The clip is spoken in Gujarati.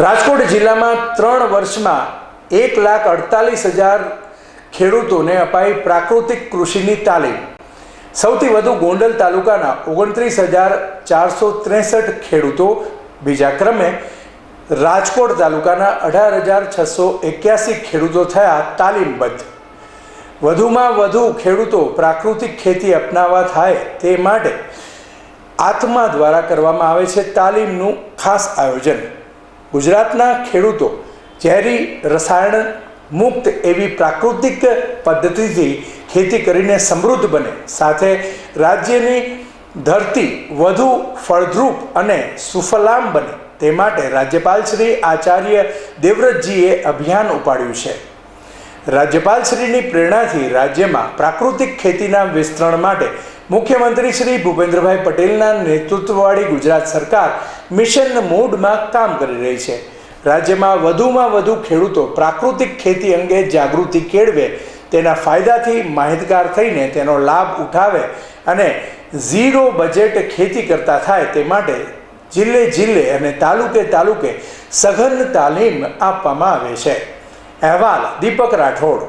રાજકોટ જિલ્લામાં ત્રણ વર્ષમાં એક લાખ અડતાલીસ હજાર ખેડૂતોને અપાઈ પ્રાકૃતિક કૃષિની તાલીમ. સૌથી વધુ ગોંડલ તાલુકાના ઓગણત્રીસ હજાર ચારસો ત્રેસઠ ખેડૂતો બીજા ક્રમે રાજકોટ તાલુકાના અઢાર હજાર છસો એક્યાસી ખેડૂતો થયા તાલીમબદ્ધ. વધુમાં વધુ ખેડૂતો પ્રાકૃતિક ખેતી અપનાવવા થાય તે માટે આત્મા દ્વારા કરવામાં આવે છે તાલીમનું ખાસ આયોજન. ગુજરાતના ખેડૂતો ઝેરી રસાયણ મુક્ત એવી પ્રાકૃતિક પદ્ધતિથી ખેતી કરીને સમૃદ્ધ બને. સાથે રાજ્યની ધરતી વધુ ફળદ્રુપ અને સુફલામ બને. તે માટે રાજ્યપાલ શ્રી આચાર્ય દેવવ્રતજીએ અભિયાન ઉપાડ્યું છે. રાજ્યપાલશ્રીની પ્રેરણાથી રાજ્યમાં પ્રાકૃતિક ખેતીના વિસ્તરણ માટે મુખ્યમંત્રી શ્રી ભૂપેન્દ્રભાઈ પટેલના નેતૃત્વવાળી ગુજરાત સરકાર મિશન મોડમાં કામ કરી રહી છે. રાજ્યમાં વધુમાં વધુ ખેડૂતો પ્રાકૃતિક ખેતી અંગે જાગૃતિ કેળવે, તેના ફાયદાથી માહિતગાર થઈને તેનો લાભ ઉઠાવે અને ઝીરો બજેટ ખેતી કરતા થાય તે માટે જિલ્લે જિલ્લે અને તાલુકે તાલુકે સઘન તાલીમ આપવામાં આવે છે. અહેવાલ દીપક રાઠોડ